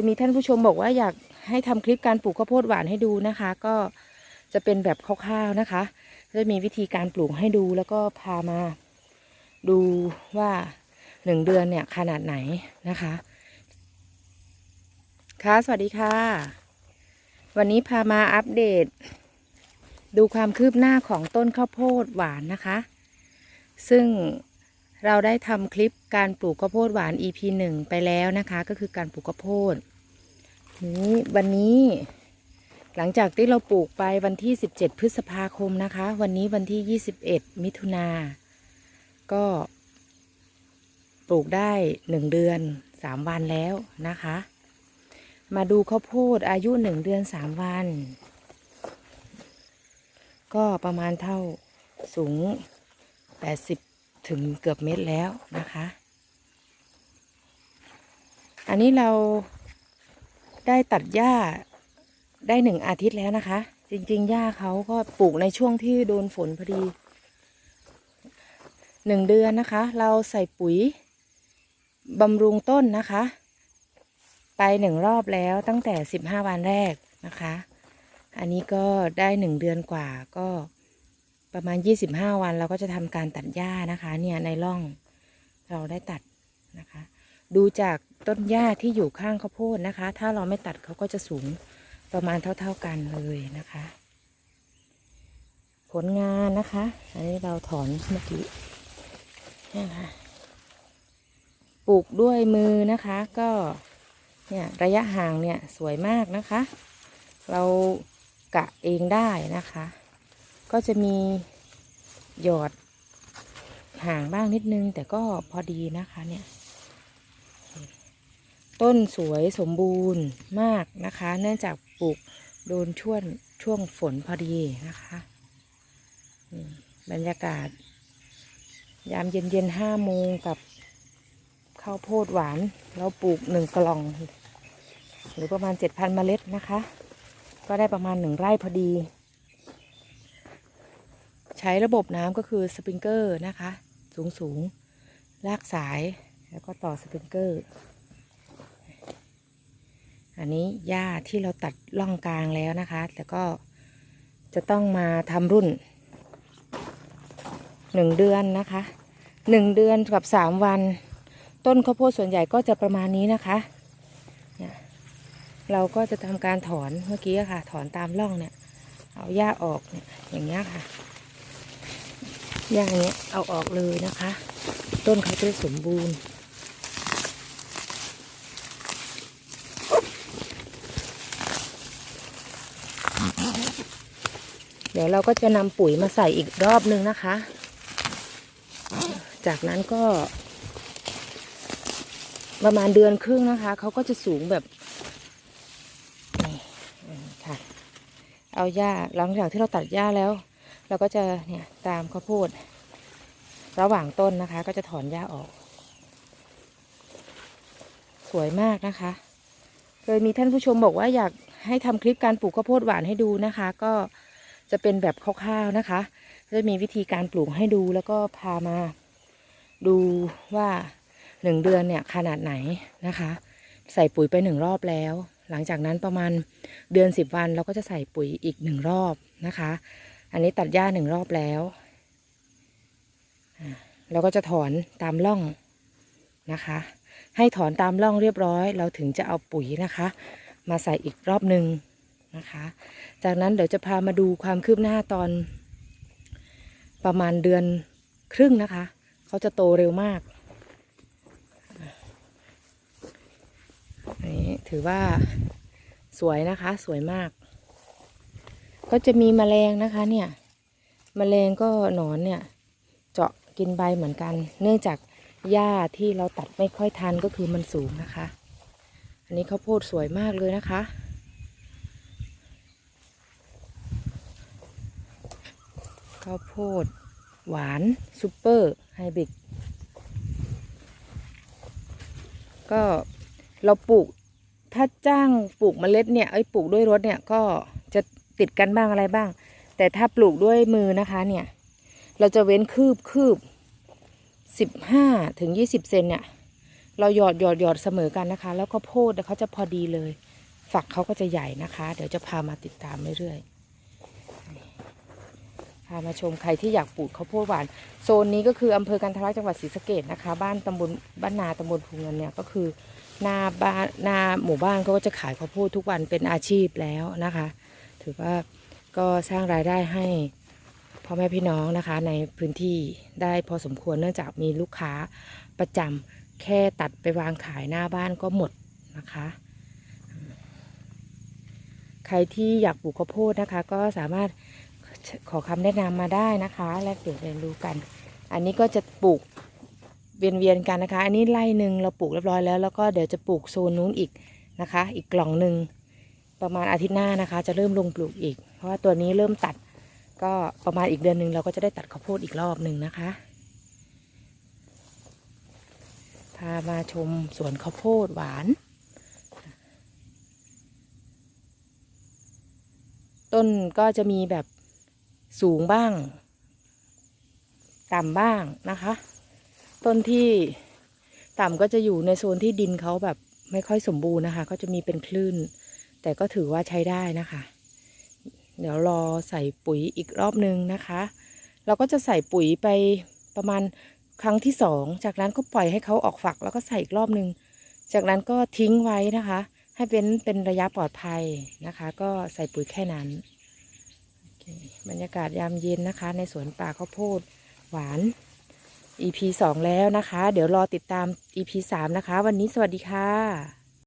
ยมีท่านผู้ชมบอกว่าอยากให้ทำคลิปการปลูกข้าวโพดหวานให้ดูนะคะ ก็จะเป็นแบบคร่าวๆนะคะ จะมีวิธีการปลูกให้ดูแล้วก็พามาดูว่าหนึ่งเดือนเนี่ยขนาดไหนนะคะค่ะสวัสดีค่ะ วันนี้พามาอัปเดต ดูความคืบหน้าของต้นข้าวโพดหวานนะคะ ซึ่ง เราได้ทำคลิปการปลูกข้าวโพดหวาน EP หนึ่งไปแล้วนะคะ ก็คือการปลูกข้าวโพดนี้วันนี้หลังจากที่เราปลูกไปวันที่ 17 พฤษภาคมนะคะ วันนี้วันที่ 21 มิถุนาก็ปลูกได้ 1 เดือน 3 วันแล้วนะคะ มาดูข้าวโพดอายุ 1 เดือน 3 วัน ก็ประมาณเท่าสูง 80 ถึงเกือบเมตรแล้วนะคะ อันนี้เราได้ตัดหญ้าได้หนึ่งอาทิตย์แล้วนะคะ จริงๆหญ้าเขาก็ปลูกในช่วงที่โดนฝนพอดีหนึ่งเดือนนะคะ เราใส่ปุ๋ยบำรุงต้นนะคะ ไปหนึ่งรอบแล้วตั้งแต่สิบห้าวันแรกนะคะ อันนี้ก็ได้หนึ่งเดือนกว่าก็ ประมาณยี่สิบห้าวันเราก็จะทำการตัดหญ้านะคะ เนี่ยในร่องเราได้ตัดนะคะ ดูจากต้นหญ้าที่อยู่ข้างข้าวโพดนะคะ ถ้าเราไม่ตัดเขาก็จะสูงประมาณเท่า ๆกันเลยนะคะ ผลงานนะคะ อันนี้เราถอนเมื่อกี้นี่ค่ะปลูกด้วยมือนะคะก็เนี่ยระยะห่างเนี่ยสวยมากนะคะ เรากะเองได้นะคะ ก็จะมีหยอดห่างบ้างนิดนึง แต่ก็พอดีนะคะเนี่ย ต้นสวยสมบูรณ์มากนะคะ เนื่องจากปลูกโดนช่วงช่วงฝนพอดีนะคะบรรยากาศ ยามเย็นเย็นห้าโมงกับข้าวโพดหวานเราปลูกหนึ่งกล่อง หรือประมาณเจ็ดพันเมล็ดนะคะ ก็ได้ประมาณหนึ่งไร่พอดี ช้ระบบน้ำก็คือสปริงเกอร์นะคะ สูงสูงลากสายแล้วก็ต่อสปริงเกอร์ อันนี้หญ้าที่เราตัดล่องกลางแล้วนะคะแต่ก็จะต้องมาทำรุ่นหนึ่งเดือนนะคะหนึ่งเดือนกับสามวัน ต้นข้าวโพดส่วนใหญ่ก็จะประมาณนี้นะคะเนี่ยเราก็จะทำการถอนเมื่อกี้ค่ะ ถอนตามร่องเนี่ย เอาหญ้าออกเนี่ยอย่างเงี้ยค่ะ หญ้าเนี้ยเอาออกเลยนะคะ ต้นเขาจะสมบูรณ์ เดี๋ยวเราก็จะนำปุ๋ยมาใส่อีกรอบนึงนะคะ จากนั้นก็ ประมาณเดือนครึ่งนะคะ เขาก็จะสูงแบบนี่ค่ะ เอาหญ้าหลังจากที่เราตัดหญ้าแล้ว เราก็จะเนี่ยตามข้าวโพดระหว่างต้นนะคะ ก็จะถอนหญ้าออก สวยมากนะคะเคยมีท่านผู้ชมบอกว่าอยากให้ทำคลิปการปลูกข้าวโพดหวานให้ดูนะคะ ก็จะเป็นแบบคร่าวๆนะคะจะมีวิธีการปลูกให้ดูแล้วก็พามาดูว่าหนึ่งเดือนเนี่ยขนาดไหนนะคะ ใส่ปุ๋ยไปหนึ่งรอบแล้ว หลังจากนั้นประมาณเดือนสิบวันเราก็จะใส่ปุ๋ยอีกหนึ่งรอบนะคะ อันนี้ตัดหญ้าหนึ่งรอบแล้วเราก็จะถอนตามร่องนะคะ ให้ถอนตามร่องเรียบร้อย เราถึงจะเอาปุ๋ยนะคะ มาใส่อีกรอบหนึ่งนะคะ จากนั้นเดี๋ยวจะพามาดูความคืบหน้าตอนประมาณเดือนครึ่งนะคะ เขาจะโตเร็วมากอันนี้ถือว่าสวยนะคะสวยมาก ก็จะมีแมลงนะคะเนี่ยแมลงก็หนอนเนี่ย เจาะกินใบเหมือนกัน เนื่องจากหญ้าที่เราตัดไม่ค่อยทันก็คือมันสูงนะคะ อันนี้ข้าวโพดสวยมากเลยนะคะ ข้าวโพดหวานซูเปอร์ไฮบริดก็เราปลูกถ้าจ้างปลูกเมล็ดเนี่ยเอ้ปลูกด้วยรถเนี่ยก็ ติดกันบ้างอะไรบ้าง แต่ถ้าปลูกด้วยมือนะคะเนี่ย เราจะเว้นคืบคืบสิบห้าถึงยี่สิบเซนเนี่ย เราหยอดหยอดหยอดเสมอกันนะคะ แล้วก็โพดเขาจะพอดีเลย ฝักเขาก็จะใหญ่นะคะ เดี๋ยวจะพามาติดตามเรื่อยๆพามาชมใครที่อยากปลูกข้าวโพดหวาน โซนนี้ก็คืออำเภอกันทรลักจังหวัดศรีสะเกดนะคะ บ้านตำบลบ้านนาตำบลภูเงินเนี่ยก็คือหน้าบ้านหน้าหมู่บ้านเขาก็จะขายข้าวโพดทุกวันเป็นอาชีพแล้วนะคะ ถือว่าก็สร้างรายได้ให้พ่อแม่พี่น้องนะคะในพื้นที่ได้พอสมควรเนื่องจากมีลูกค้าประจำแค่ตัดไปวางขายหน้าบ้านก็หมดนะคะ ใครที่อยากปลูกข้าวโพดนะคะ ก็สามารถขอคำแนะนำมาได้นะคะแลกเปลี่ยนเรียนรู้กัน อันนี้ก็จะปลูกเวียนๆกันนะคะ อันนี้ไร่หนึ่งเราปลูกเรียบร้อยแล้ว แล้วก็เดี๋ยวจะปลูกโซนนู้นอีกนะคะ อีกกล่องหนึ่ง ประมาณอาทิตย์หน้านะคะ จะเริ่มลงปลูกอีก เพราะว่าตัวนี้เริ่มตัดก็ประมาณอีกเดือนหนึ่งเราก็จะได้ตัดข้าวโพดอีกรอบหนึ่งนะคะ พามาชมสวนข้าวโพดหวาน ต้นก็จะมีแบบสูงบ้าง ต่ำบ้างนะคะ ต้นที่ต่ำก็จะอยู่ในโซนที่ดินเขาแบบไม่ค่อยสมบูรณ์นะคะ ก็จะมีเป็นคลื่น แต่ก็ถือว่าใช้ได้นะคะ เดี๋ยวรอใส่ปุ๋ยอีกรอบนึงนะคะ เราก็จะใส่ปุ๋ยไปประมาณครั้งที่สอง จากนั้นก็ปล่อยให้เขาออกฝักแล้วก็ใส่อีกรอบนึง จากนั้นก็ทิ้งไว้นะคะ ให้เป็นเป็นระยะปลอดภัยนะคะ ก็ใส่ปุ๋ยแค่นั้น บรรยากาศยามเย็นนะคะ ในสวนป่าข้าวโพดหวาน EP 2 แล้วนะคะ เดี๋ยวรอติดตาม EP 3 นะคะ วันนี้สวัสดีค่ะ